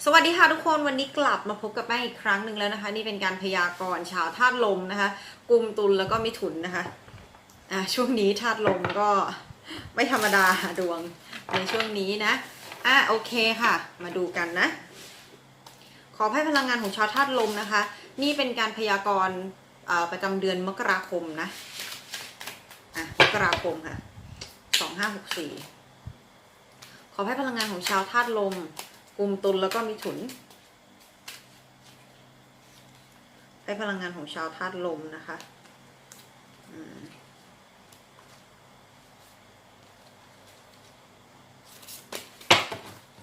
สวัสดีค่ะทุกคนวันนี้กลับมาพบกับแป้งอีกครั้งหนึ่งแล้วนะคะ นี่เป็นการพยากรณ์ชาวธาตุลมนะคะกุมตุลแล้วก็มิถุนนะคะอ่าช่วงนี้ธาตุลมก็ไม่ธรรมดาดวงในช่วงนี้นะอะโอเคค่ะ มาดูกันนะ ขอให้พลังงานของชาวธาตุลมนะคะ นี่เป็นการพยากรณ์ประจำเดือนมกราคมนะอะมกราคมค่ะสองห้าหกสี่ขอให้พลังงานของชาวธาตุลม กุมตุลแล้วก็มิถุนให้พลังงานของชาวธาตุลมนะคะอืม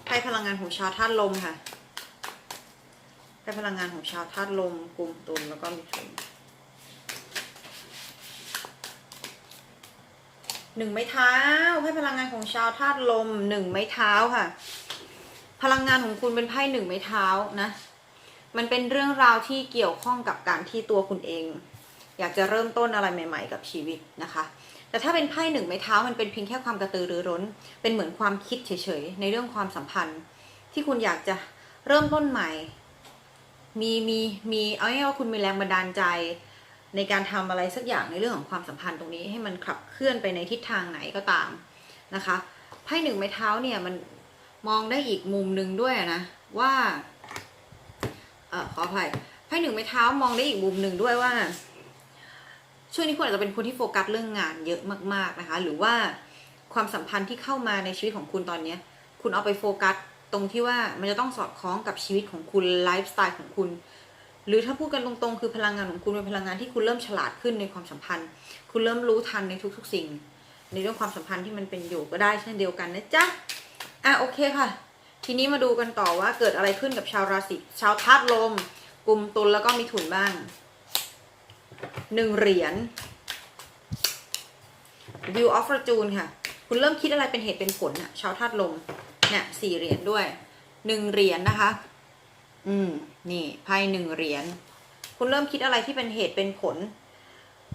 ให้พลังงานของชาวธาตุลมค่ะให้พลังงานของชาวธาตุลมกุมตุลแล้วก็มิถุนหนึ่งไม้เท้าให้พลังงานของชาวธาตุลมหนึ่งไม้เท้าค่ะ พลังงานของคุณเป็นไพ่หนึ่งไม้เท้านะ มันเป็นเรื่องราวที่เกี่ยวข้องกับการที่ตัวคุณเอง อยากจะเริ่มต้นอะไรใหม่ ๆ กับชีวิตนะคะ แต่ถ้าเป็นไพ่หนึ่งไม้เท้ามันเป็นเพียงแค่ความกระตือรือร้น เป็นเหมือนความคิดเฉยๆในเรื่องความสัมพันธ์ ที่คุณอยากจะเริ่มต้นใหม่ มีมีมีเอาง่ายๆว่าคุณมีแรงบันดาลใจในการทำอะไรสักอย่างในเรื่องของความสัมพันธ์ตรงนี้ให้มันขับเคลื่อนไปในทิศทางไหนก็ตามนะคะไพ่หนึ่งไม้เท้าเนี่ยมัน มองได้อีกมุมหนึ่งด้วยนะว่าเออขออภัยไพ่หนึ่งไม้เท้ามองได้อีกมุมหนึ่งด้วยว่า ช่วงนี้คุณอาจจะเป็นคนที่โฟกัสเรื่องงานเยอะมาก ๆนะคะ หรือว่าความสัมพันธ์ที่เข้ามาในชีวิตของคุณตอนเนี้ย คุณเอาไปโฟกัสตรงที่ว่ามันจะต้องสอดคล้องกับชีวิตของคุณไลฟ์สไตล์ของคุณ หรือถ้าพูดกันตรงๆ คือพลังงานของคุณเป็นพลังงานที่คุณเริ่มฉลาดขึ้นในความสัมพันธ์ คุณเริ่มรู้ทันในทุกๆ สิ่ง ในเรื่องความสัมพันธ์ที่มันเป็นอยู่ก็ได้เช่นเดียวกันนะจ๊ะ อะโอเคค่ะ ทีนี้มาดูกันต่อว่าเกิดอะไรขึ้นกับชาวราศีชาวธาตุลมกลุ่มตุลแล้วก็มีถุนบ้างหนึ่งเหรียญ View of Fortune ค่ะ คุณเริ่มคิดอะไรเป็นเหตุเป็นผลอะชาวธาตุลมเนี่ยสี่เหรียญด้วยหนึ่งเหรียญนะคะ อืม นี่ไพ่หนึ่งเหรียญ คุณเริ่มคิดอะไรที่เป็นเหตุเป็นผล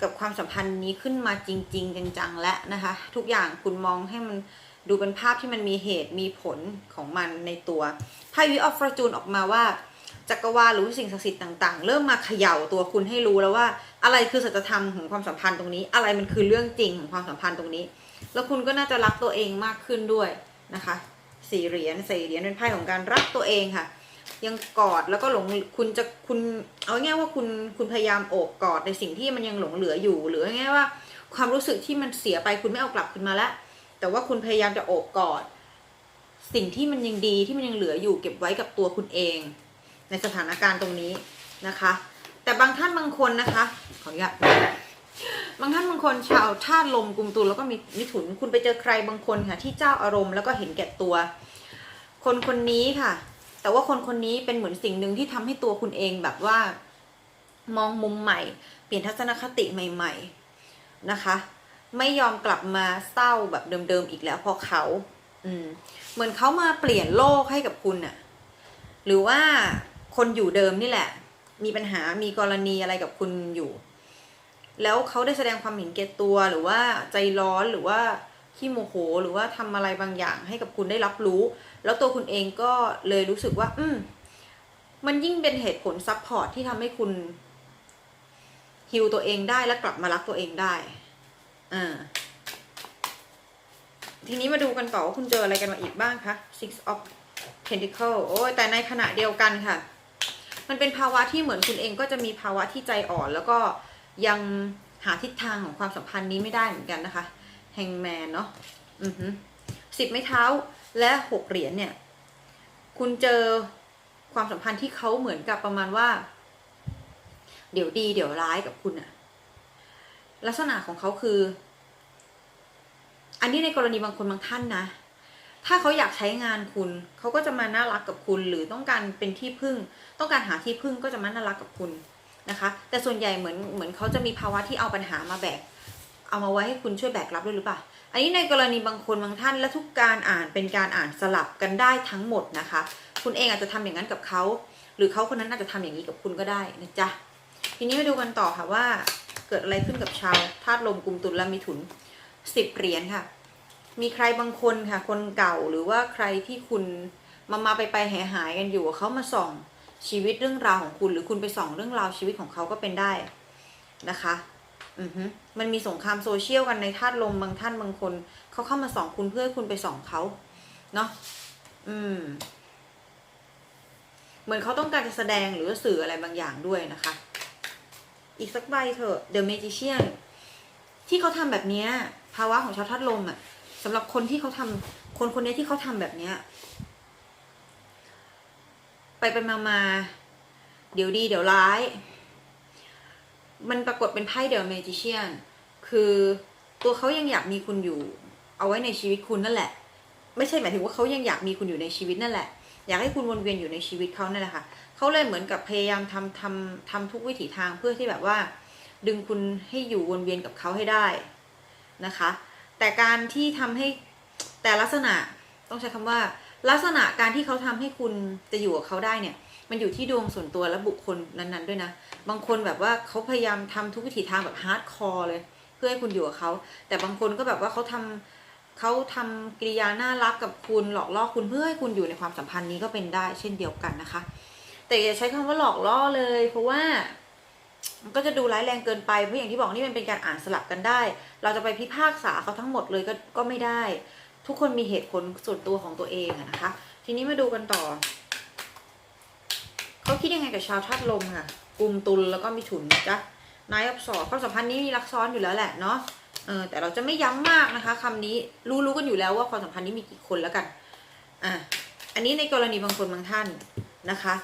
กับความสัมพันธ์นี้ขึ้นมาจริง ๆ จังๆและนะคะ ทุกอย่างคุณมองให้มัน ดูเป็นภาพที่มันมีเหตุมีผลของมันในตัวไพ่วิออฟฟอร์จูนออกมาว่าจักรวาลหรือสิ่งศักดิ์สิทธิ์ต่างๆ เริ่มมาเขย่าตัวคุณให้รู้แล้วว่า อะไรคือสัจธรรมของความสัมพันธ์ตรงนี้ อะไรมันคือเรื่องจริงของความสัมพันธ์ตรงนี้ แล้วคุณก็น่าจะรักตัวเองมากขึ้นด้วยนะคะสี่เหรียญสี่เหรียญเป็นไพ่ของการรักตัวเองค่ะ ยังกอดแล้วก็หลงคุณจะคุณเอาง่ายว่าคุณคุณพยายามโอบกอดในสิ่งที่มันยังหลงเหลืออยู่ หรือง่ายว่า ความรู้สึกที่มันเสียไปคุณไม่เอากลับคืนมาแล้ว แต่ว่าคุณพยายามจะโอบกอด สิ่งที่มันยังดีที่มันยังเหลืออยู่เก็บไว้กับตัวคุณเอง ในสถานการณ์ตรงนี้นะคะ แต่บางท่านบางคนนะคะ ขออนุญาตบางท่านบางคนชาวธาตุลมกลุ่มตุลแล้วก็มีมิถุนคุณไปเจอใครบางคนค่ะ ที่เจ้าอารมณ์แล้วก็เห็นแก่ตัว คนคนนี้ค่ะ แต่ว่าคนคนนี้เป็นเหมือนสิ่งหนึ่งที่ทำให้ตัวคุณเองแบบว่า มองมุมใหม่ เปลี่ยนทัศนคติใหม่ ๆ นะคะ ไม่ยอมกลับมาเศร้าแบบเดิมๆอีกแล้วเพราะเขา อืม เหมือนเขามาเปลี่ยนโลกให้กับคุณน่ะหรือว่าคนอยู่เดิมนี่แหละ มีปัญหามีกรณีอะไรกับคุณอยู่ แล้วเขาได้แสดงความเห็นแก่ตัวหรือว่าใจร้อนหรือว่าขี้โมโหหรือว่าทำอะไรบางอย่างให้กับคุณได้รับรู้ แล้วตัวคุณเองก็เลยรู้สึกว่า อืม มันยิ่งเป็นเหตุผลซับพอร์ตที่ทำให้คุณฮิวตัวเองได้และกลับมารักตัวเองได้ อ่า ทีนี้มาดูกันต่อว่าคุณเจออะไรกันมาอีกบ้างคะ six of pentacle โอ้ยแต่ในขณะเดียวกันค่ะ มันเป็นภาวะที่เหมือนคุณเองก็จะมีภาวะที่ใจอ่อน แล้วก็ยังหาทิศทางของความสัมพันธ์นี้ไม่ได้เหมือนกันนะคะ แฮงแมนเนาะ อือฮึสิบไม้เท้าและหกเหรียญเนี่ย คุณเจอความสัมพันธ์ที่เขาเหมือนกับประมาณว่า เดี๋ยวดีเดี๋ยวร้ายกับคุณอะลักษณะของเขาคือ อันนี้ในกรณีบางคนบางท่านนะ ถ้าเขาอยากใช้งานคุณ เขาก็จะมาน่ารักกับคุณ หรือต้องการเป็นที่พึ่ง ต้องการหาที่พึ่งก็จะมาน่ารักกับคุณนะคะ แต่ส่วนใหญ่เหมือนเหมือนเขาจะมีภาวะที่เอาปัญหามาแบก เอามาไว้ให้คุณช่วยแบกรับด้วยหรือเปล่า อันนี้ในกรณีบางคนบางท่านและทุกการอ่านเป็นการอ่านสลับกันได้ทั้งหมดนะคะ คุณเองอาจจะทำอย่างนั้นกับเขา หรือเขาคนนั้นอาจจะทำอย่างนี้กับคุณก็ได้นะจ๊ะ ทีนี้มาดูกันต่อค่ะว่า เกิดอะไรขึ้นกับชาวธาตุลมกลุ่มตุลและมิถุนสิบเหรียญค่ะ มีใครบางคนค่ะ คนเก่าหรือว่าใครที่คุณมามาไปไปหายหายกันอยู่เขามาส่องชีวิตเรื่องราวของคุณ หรือคุณไปส่องเรื่องราวชีวิตของเขาก็เป็นได้นะคะ อือฮึมันมีสงครามโซเชียลกันในธาตุลมบางท่านบางคนเขาเข้ามาส่องคุณเพื่อคุณไปส่องเขาเนาะอืม เหมือนเขาต้องการจะแสดงหรือสื่ออะไรบางอย่างด้วยนะคะ อีกสักใบเถอะ The Magician ที่เขาทำแบบนี้ภาวะของชาวธาตุลมอะ สำหรับคนที่เขาทำคนคนนี้ที่เขาทำแบบเนี้ย ไปไปมามาเดี๋ยวดี เดี๋ยวร้าย มันปรากฏเป็นไพ่เดอะเมจิเชียน คือตัวเขายังอยากมีคุณอยู่ เอาไว้ในชีวิตคุณนั่นแหละ ไม่ใช่หมายถึงว่าเขายังอยากมีคุณอยู่ในชีวิตนั่นแหละ อยากให้คุณวนเวียนอยู่ในชีวิตเขานั่นแหละค่ะเขาเลยเหมือนกับพยายามทำทำทำทุกวิถีทางเพื่อที่แบบว่า ดึงคุณให้อยู่วนเวียนกับเขาให้ได้นะคะ แต่การที่ทำให้แต่ลักษณะต้องใช้คำว่า ลักษณะการที่เขาทำให้คุณจะอยู่กับเขาได้เนี่ย มันอยู่ที่ดวงส่วนตัวและบุคคลนั้นๆด้วยนะ บางคนแบบว่าเขาพยายามทำทุกวิถีทางแบบฮาร์ดคอร์เลย เพื่อให้คุณอยู่กับเขา แต่บางคนก็แบบว่าเขาทำเขาทำกิริยาน่ารักกับคุณหลอกล่อคุณเพื่อให้คุณอยู่ในความสัมพันธ์นี้ก็เป็นได้เช่นเดียวกันนะคะ แต่อย่าใช้คำว่าหลอกล่อเลย เพราะว่า มันก็จะดูร้ายแรงเกินไปเพราะอย่างที่บอกนี่มันเป็นการอ่านสลับกันได้ เราจะไปพิพากษาเขาทั้งหมดเลยก็ก็ไม่ได้ ทุกคนมีเหตุผลส่วนตัวของตัวเองนะคะ ทีนี้มาดูกันต่อเขาคิดยังไงกับชาวธาตุลมค่ะกลุ่มตุลแล้วก็มีถุนจ๊ะนายอับสอความสัมพันธ์นี้มีรักซ้อนอยู่แล้วแหละเนาะเออแต่เราจะไม่ย้ำมากนะคะคำนี้รู้รู้กันอยู่แล้วว่าความสัมพันธ์นี้มีกี่คนแล้วกันอะอันนี้ในกรณีบางคนบางท่านนะคะ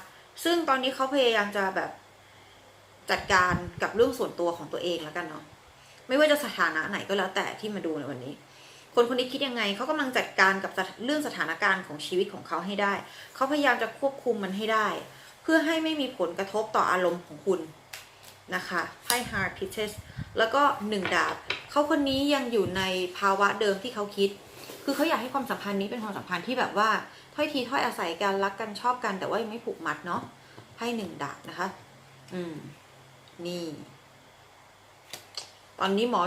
ซึ่งตอนนี้เขาพยายามจะแบบ จัดการกับเรื่องส่วนตัวของตัวเองแล้วกันเนาะไม่ว่าจะสถานะไหนก็แล้วแต่ที่มาดูในวันนี้ คนคนนี้คิดยังไงเขากำลังจัดการกับเรื่องสถานการณ์ของชีวิตของเขาให้ได้เขาพยายามจะควบคุมมันให้ได้ เพื่อให้ไม่มีผลกระทบต่ออารมณ์ของคุณนะคะไพ่ Heart Pieces แล้วก็หนึ่งดาบเขาคนนี้ยังอยู่ในภาวะเดิมที่เขาคิด คือเขาอยากให้ความสัมพันธ์นี้เป็นความสัมพันธ์ที่แบบว่าถ้อยทีถ้อยอาศัยกันรักกันชอบกันแต่ว่ายังไม่ผูกมัดเนาะไพ่หนึ่งดาบนะคะ อืม นี่ ตอนนี้หมอ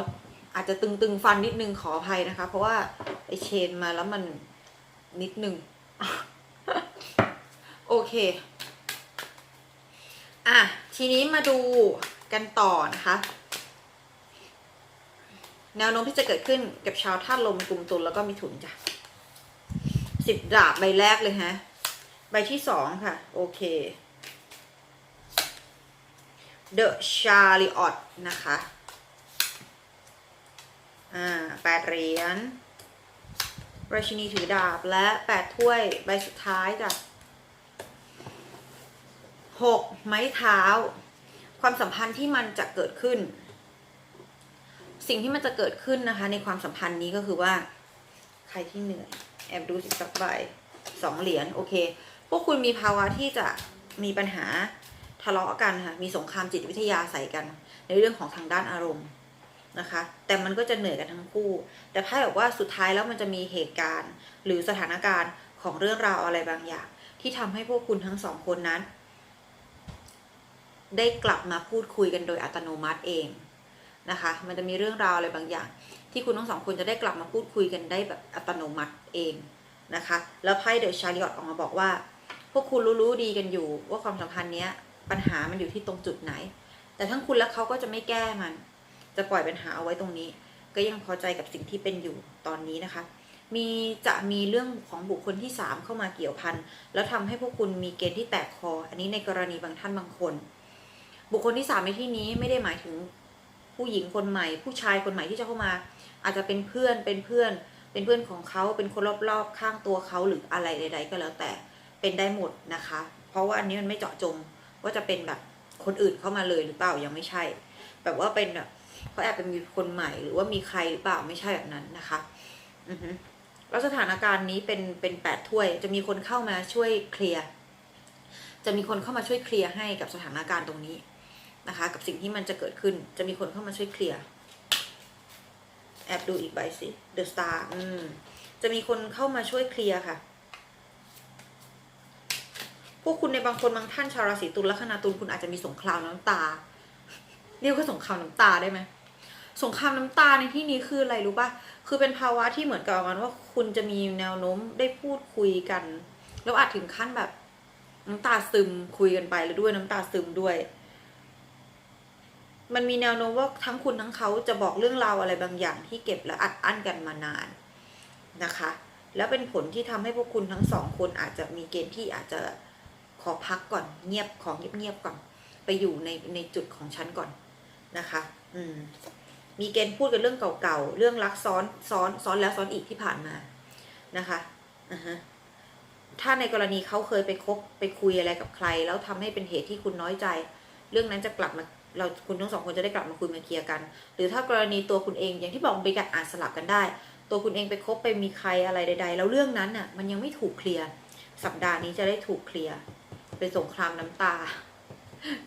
อาจจะตึงๆฟันนิดนึงขออภัยนะคะ เพราะว่าไปเชนมาแล้วมันนิดนึง โอเค อะ ทีนี้มาดูกันต่อนะคะ แนวโน้มที่จะเกิดขึ้นกับชาวธาตุลมกลุ่มตุลแล้วก็มีถุนจ้ะสิบดาบใบแรกเลยฮะ ใบที่สองค่ะ โอเค The Chariot นะคะ อ่าแปดเหรียญราชินีถือดาบและแปดถ้วยใบสุดท้ายจ้ะหกไม้เท้า ความสัมพันธ์ที่มันจะเกิดขึ้น สิ่งที่มันจะเกิดขึ้นนะคะ ในความสัมพันธ์นี้ก็คือว่า ใครที่เหนื่อย แอบดูสิสักใบสองเหรียญโอเค พวกคุณมีภาวะที่จะมีปัญหา ทะเลาะกันค่ะมีสงครามจิตวิทยาใส่กัน ในเรื่องของทางด้านอารมณ์นะคะ แต่มันก็จะเหนื่อยกันทั้งคู่ แต่ไพ่บอกว่าสุดท้ายแล้วมันจะมีเหตุการณ์ หรือสถานการณ์ของเรื่องราวอะไรบางอย่าง ที่ทำให้พวกคุณทั้งสองคนนั้น ได้กลับมาพูดคุยกันโดยอัตโนมัติเองนะคะ มันจะมีเรื่องราวอะไรบางอย่าง ที่คุณทั้งสองคนจะได้กลับมาพูดคุยกันได้แบบอัตโนมัติเองนะคะ แล้วไพ่เดอะชาริออตออกมาบอกว่า พวกคุณรู้ๆดีกันอยู่ว่าความสัมพันธ์เนี้ย ปัญหามันอยู่ที่ตรงจุดไหน แต่ทั้งคุณและเขาก็จะไม่แก้มัน จะปล่อยปัญหาเอาไว้ตรงนี้ ก็ยังพอใจกับสิ่งที่เป็นอยู่ตอนนี้นะคะ มีจะมีเรื่องของบุคคลที่สามเข้ามาเกี่ยวพันแล้วทำให้พวกคุณมีเกณฑ์ที่แตกคอ อันนี้ในกรณีบางท่านบางคน บุคคลที่สามในที่นี้ไม่ได้หมายถึงผู้หญิงคนใหม่ ผู้ชายคนใหม่ที่จะเข้ามา อาจจะเป็นเพื่อนเป็นเพื่อน เป็นเพื่อนของเขาเป็นคนรอบๆ ข้างตัวเขาหรืออะไรใด ๆ ก็แล้วแต่เป็นได้หมดนะคะ เพราะว่าอันนี้มันไม่เจาะจง ว่าจะเป็นแบบคนอื่นเข้ามาเลยหรือเปล่ายังไม่ใช่ แบบว่าเป็นแบบเขาแอบเป็นมีคนใหม่หรือว่ามีใครหรือเปล่าไม่ใช่แบบนั้นนะคะอือฮึแล้วสถานการณ์นี้เป็นเป็นแปดถ้วย จะมีคนเข้ามาช่วยเคลียร์จะมีคนเข้ามาช่วยเคลียร์ให้กับสถานการณ์ตรงนี้นะคะ กับสิ่งที่มันจะเกิดขึ้น จะมีคนเข้ามาช่วยเคลียร์แอบดูอีกใบสิ The Star อืมจะมีคนเข้ามาช่วยเคลียร์ค่ะ พวกคุณในบางคนบางท่านชาวราศีตุลลัคนาตุลคุณอาจจะมีสงครามน้ำตา เรียกว่าสงครามน้ำตาได้ไหมสงครามน้ำตาในที่นี้คืออะไรรู้ป่ะ คือเป็นภาวะที่เหมือนกับมันว่าคุณจะมีแนวโน้มได้พูดคุยกัน แล้วอาจถึงขั้นแบบ น้ำตาซึมคุยกันไปแล้วด้วยน้ำตาซึมด้วย มันมีแนวโน้มว่าทั้งคุณทั้งเขาจะบอกเรื่องราวอะไรบางอย่างที่เก็บและอัดอั้นกันมานานนะคะ แล้วเป็นผลที่ทำให้พวกคุณทั้งสองคนอาจจะมีเกณฑ์ที่อาจจะ ขอพักก่อนเงียบของเงียบๆก่อน ไปอยู่ในในจุดของฉันก่อนนะคะ อืม มีเกณฑ์พูดกันเรื่องเก่าๆ เรื่องรักซ้อนซ้อนซ้อนแล้วซ้อนอีกที่ผ่านมานะคะอ่าฮะถ้าในกรณีเขาเคยไปคบไปคุยอะไรกับใคร แล้วทำให้เป็นเหตุที่คุณน้อยใจ เรื่องนั้นจะกลับมาเราคุณทั้งสองคนจะได้กลับมาคุยมาเคลียร์กัน หรือถ้ากรณีตัวคุณเองอย่างที่บอกเป็นการอ่านสลับกันได้ ตัวคุณเองไปคบไปมีใครอะไรใด ๆ แล้วเรื่องนั้นน่ะมันยังไม่ถูกเคลียร์สัปดาห์นี้จะได้ถูกเคลียร์ เป็นสงครามน้ำตา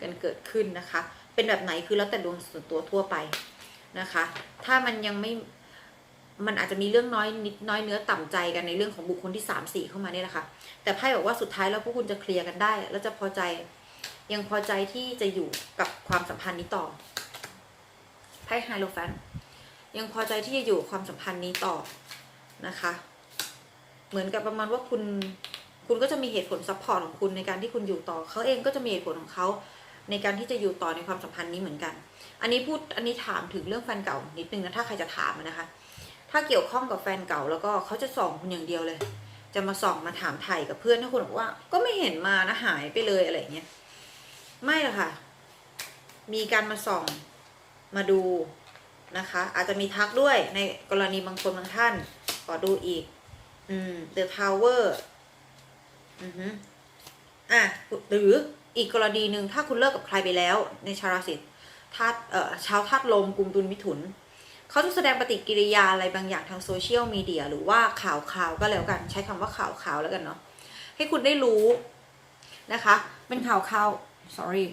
กันเกิดขึ้นนะคะ เป็นแบบไหนคือแล้วแต่ดวงส่วนตัวทั่วไปนะคะ ถ้ามันยังไม่มันอาจจะมีเรื่องน้อยนิดน้อยเนื้อต่ำใจกันในเรื่องของบุคคลที่สามสี่เข้ามาเนี่ยแหละค่ะแต่ไพ่บอกว่าสุดท้ายแล้วพวกคุณจะเคลียร์กันได้ แล้วจะพอใจยังพอใจที่จะอยู่กับความสัมพันธ์นี้ต่อไพ่ไฮโลแฟนยังพอใจที่จะอยู่ความสัมพันธ์นี้ต่อนะคะ เหมือนกับประมาณว่าคุณ คุณก็จะมีเหตุผลซัพพอร์ตของคุณในการที่คุณอยู่ต่อ เขาเองก็จะมีเหตุผลของเขาในการที่จะอยู่ต่อในความสัมพันธ์นี้เหมือนกัน อันนี้พูดอันนี้ถามถึงเรื่องแฟนเก่านิดนึงนะถ้าใครจะถามนะคะ ถ้าเกี่ยวข้องกับแฟนเก่าแล้วก็เขาจะส่องคุณอย่างเดียวเลย จะมาส่องมาถามไถ่กับเพื่อนถ้าคุณบอกว่า ก็ไม่เห็นมานะหายไปเลยอะไรเงี้ย ไม่หรอกค่ะ มีการมาส่องมาดูนะคะ อาจจะมีทักด้วยในกรณีบางคนบางท่านขอดูอีก อืม The Tower อือฮึอะหรืออีกกรณีหนึ่งถ้าคุณเลิกกับใครไปแล้ว ในชาวราศีธาตุเอ่อชาวธาตุลมกุมตุลมิถุนเขาจะแสดงปฏิกิริยาอะไรบางอย่างทางโซเชียลมีเดียหรือว่าข่าวข่าวก็แล้วกัน ใช้คำว่าข่าวข่าวแล้วกันเนาะให้คุณได้รู้นะคะ เป็นข่าวข่าว sorry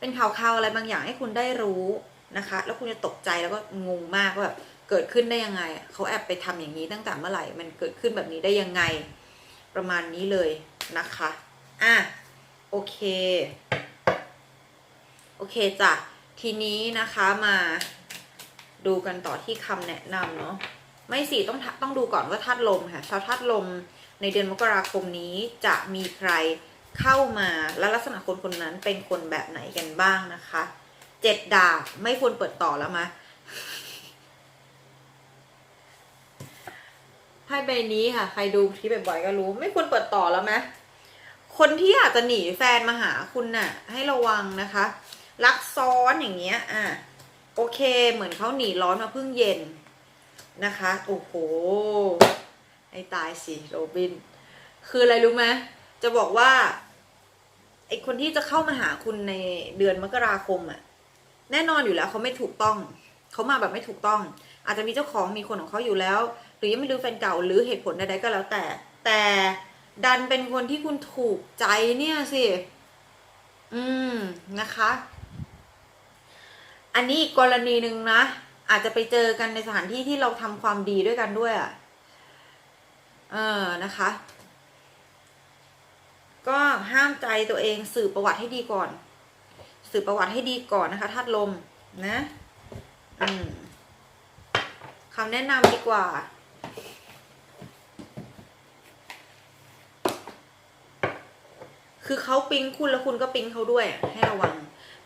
เป็นข่าวข่าวอะไรบางอย่างให้คุณได้รู้นะคะ แล้วคุณจะตกใจแล้วก็งงมากว่าแบบเกิดขึ้นได้ยังไงเขาแอบไปทำอย่างนี้ตั้งแต่เมื่อไหร่มันเกิดขึ้นแบบนี้ได้ยังไงประมาณนี้เลย นะคะ อะ โอเค โอเคจ้ะ ทีนี้นะคะมาดูกันต่อที่คำแนะนำเนาะ ไม่สิต้องต้องดูก่อนว่าธาตุลมค่ะ ชาวธาตุลมในเดือนมกราคมนี้จะมีใครเข้ามาและลักษณะคนคนนั้นเป็นคนแบบไหนกันบ้างนะคะ เจ็ดดาบไม่ควรเปิดต่อแล้วมะไพ่ใบนี้ค่ะ ใครดูคลิปบ่อยๆก็รู้ ไม่ควรเปิดต่อแล้วไหมคนที่อาจจะหนีแฟนมาหาคุณน่ะ ให้ระวังนะคะ รักซ้อนอย่างเงี้ย อะ โอเค เหมือนเขาหนีร้อนมาเพิ่งเย็นนะคะ โอ้โห ไอ้ตายสิโรบิน คืออะไรรู้ไหมจะบอกว่าไอ้คนที่จะเข้ามาหาคุณในเดือนมกราคมอะ แน่นอนอยู่แล้วเขาไม่ถูกต้อง เขามาแบบไม่ถูกต้อง อาจจะมีเจ้าของมีคนของเขาอยู่แล้ว รือยังไม่รู้แฟนเก่าหรือเหตุผลใดๆก็แล้วแต่ แต่ดันเป็นคนที่คุณถูกใจเนี่ยสิ อืมนะคะ อันนี้อีกกรณีหนึ่งนะ อาจจะไปเจอกันในสถานที่ที่เราทำความดีด้วยกันด้วยอะ่ะ เออนะคะ ก็ห้ามใจตัวเองสืบประวัติให้ดีก่อน สืบประวัติให้ดีก่อนนะคะธาตุลมนะ อืมคำแนะนำดีกว่า คือเขาปิ๊งคุณแล้วคุณก็ปิ๊งเขาด้วย ให้ระวัง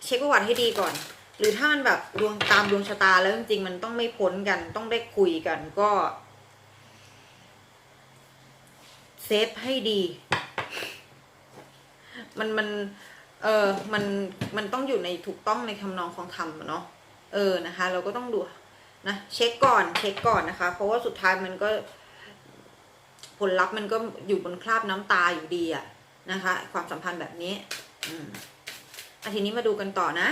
เช็คประวัติให้ดีก่อน หรือถ้ามันแบบดวงตามดวงชะตาแล้วจริงๆมันต้องไม่พ้นกัน ต้องได้คุยกันก็เซฟให้ดี มันมัน เออมัน มันต้องอยู่ในถูกต้องในคำนองของธรรมเนาะ เออ นะคะ เราก็ต้องดูนะ เช็คก่อน เช็คก่อนนะคะ เพราะว่าสุดท้ายมันก็ ผลลัพธ์มันก็อยู่บนคราบน้ำตาอยู่ดีอะ นะคะ ความสัมพันธ์แบบนี้ อืมอาทีนี้มาดูกันต่อนะ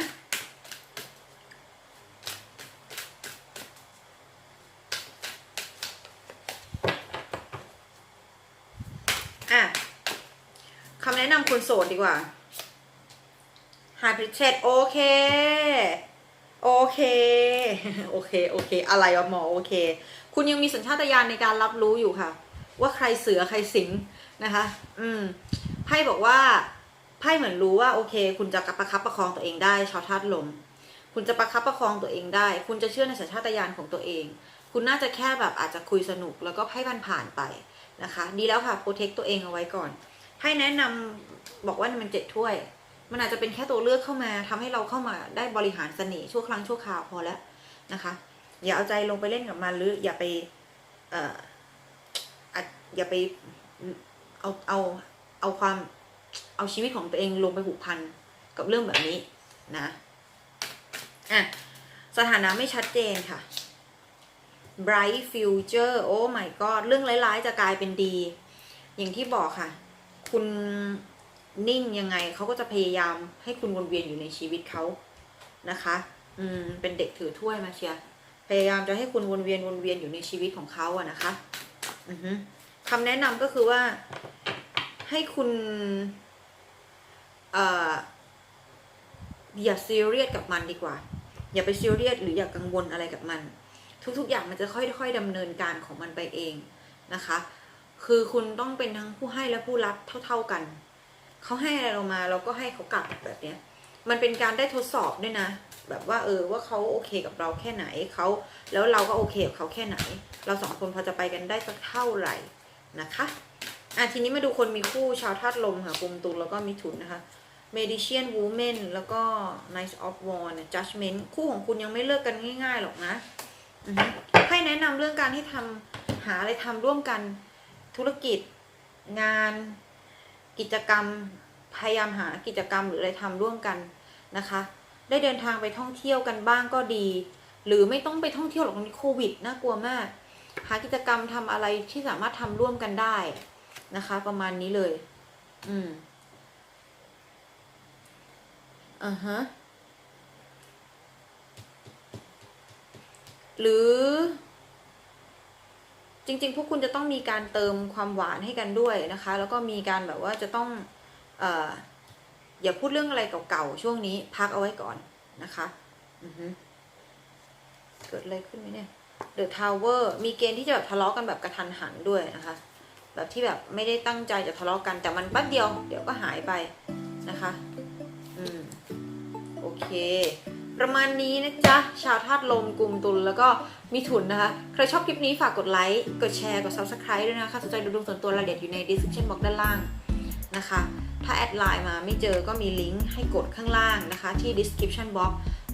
อะคำแนะนำคนโสดดีกว่าหาพิเศษโอเค โอเค โอเค โอเค อะไรวะหมอโอเค คุณยังมีสัญชาตญาณในการรับรู้อยู่ค่ะ ว่าใครเสือใครสิงนะคะ อืม ไพ่บอกว่าไพ่เหมือนรู้ว่าโอเค คุณจะประคับประคองตัวเองได้ชาวธาตุลม คุณจะประคับประคองตัวเองได้ คุณจะเชื่อในสัญชาตญาณของตัวเอง คุณน่าจะแค่แบบอาจจะคุยสนุกแล้วก็ไพ่ผ่านผ่านไปนะคะ ดีแล้วค่ะโปรเทคตัวเองเอาไว้ก่อนไพ่ให้แนะนำบอกว่ามันเจ็ดถ้วย มันอาจจะเป็นแค่ตัวเลือกเข้ามาทำให้เราเข้ามาได้บริหารเสน่ห์ชั่วครั้งชั่วคราวพอแล้วนะคะ อย่าเอาใจลงไปเล่นกับมันหรืออย่าไปเอ่ออย่าไปเอาเอา เอาความเอาชีวิตของตัวเองลงไปผูกพันกับเรื่องแบบนี้นะอะสถานะไม่ชัดเจนค่ะ bright future โอ้ my god เรื่องร้ายๆ จะกลายเป็นดี อย่างที่บอกค่ะ คุณนิ่งยังไงเขาก็จะพยายามให้คุณวนเวียนอยู่ในชีวิตเขานะคะ อืม เป็นเด็กถือถ้วยมาเชียร์พยายามจะให้คุณวนเวียนวนเวียนอยู่ในชีวิตของเขาอะนะคะ อือฮึคำแนะนำก็คือว่า ให้คุณเอ่ออย่าซีเรียสกับมันดีกว่า อย่าไปซีเรียสหรืออย่ากังวลอะไรกับมัน ทุกๆ อย่างมันจะค่อยๆดำเนินการของมันไปเองนะคะ คือคุณต้องเป็นทั้งผู้ให้และผู้รับเท่า ๆกัน เขาให้อะไรเรามาเราก็ให้เขากลับแบบเนี้ย มันเป็นการได้ทดสอบด้วยนะ แบบว่าเออว่าเขาโอเคกับเราแค่ไหนเขาแล้วเราก็โอเคกับเขาแค่ไหน เราสองคนพอจะไปกันได้สักเท่าไหร่นะคะ อะทีนี้มาดูคนมีคู่ชาวธาตุลมค่ะกุมตุลแล้วก็มิถุนนะคะ Medician Woman แล้วก็ Nice of War เนี่ย Judgment คู่ของคุณยังไม่เลิกกันง่าย ๆ หรอกนะให้แนะนำเรื่องการที่ทำหาอะไรทำร่วมกันธุรกิจงาน กิจกรรมพยายามหากิจกรรมหรืออะไรทำร่วมกันนะคะ ได้เดินทางไปท่องเที่ยวกันบ้างก็ดี หรือไม่ต้องไปท่องเที่ยวหรอกตอนนี้โควิดน่ากลัวมาก หากิจกรรมทำอะไรที่สามารถทำร่วมกันได้ นะคะ ประมาณนี้เลย อืมอ่าฮะหรือ จริง ๆ พวกคุณจะต้องมีการเติมความหวานให้กันด้วยนะคะ แล้วก็มีการแบบว่าจะต้องเอ่ออย่าพูดเรื่องอะไรเก่าๆช่วงนี้ พักเอาไว้ก่อนนะคะอือฮึเกิดอะไรขึ้นไหมเนี่ย The Tower มีเกณฑ์ที่จะแบบทะเลาะกันแบบกระทันหันด้วยนะคะ แบบที่แบบไม่ได้ตั้งใจจะทะเลาะกัน แต่มันแป๊บเดียว เดี๋ยวก็หายไปนะคะอืมโอเค ประมาณนี้นะจ๊ะ ชาวธาตุลมกลุ่มตุลแล้วก็มีถุนนะคะ ใครชอบคลิปนี้ฝากกดไลค์ กดแชร์ กด subscribe ด้วยนะคะสนใจดูดวงส่วนตัวรายละเอียดอยู่ใน description box ด้านล่างนะคะ ถ้าแอดไลน์มาไม่เจอก็มีลิงก์ให้กดข้างล่างนะคะ ที่ description box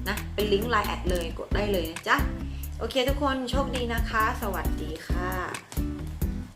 นะ เป็นลิงก์ไลน์แอดเลยกดได้เลยนะจ๊ะ โอเคทุกคนโชคดีนะคะ สวัสดีค่ะ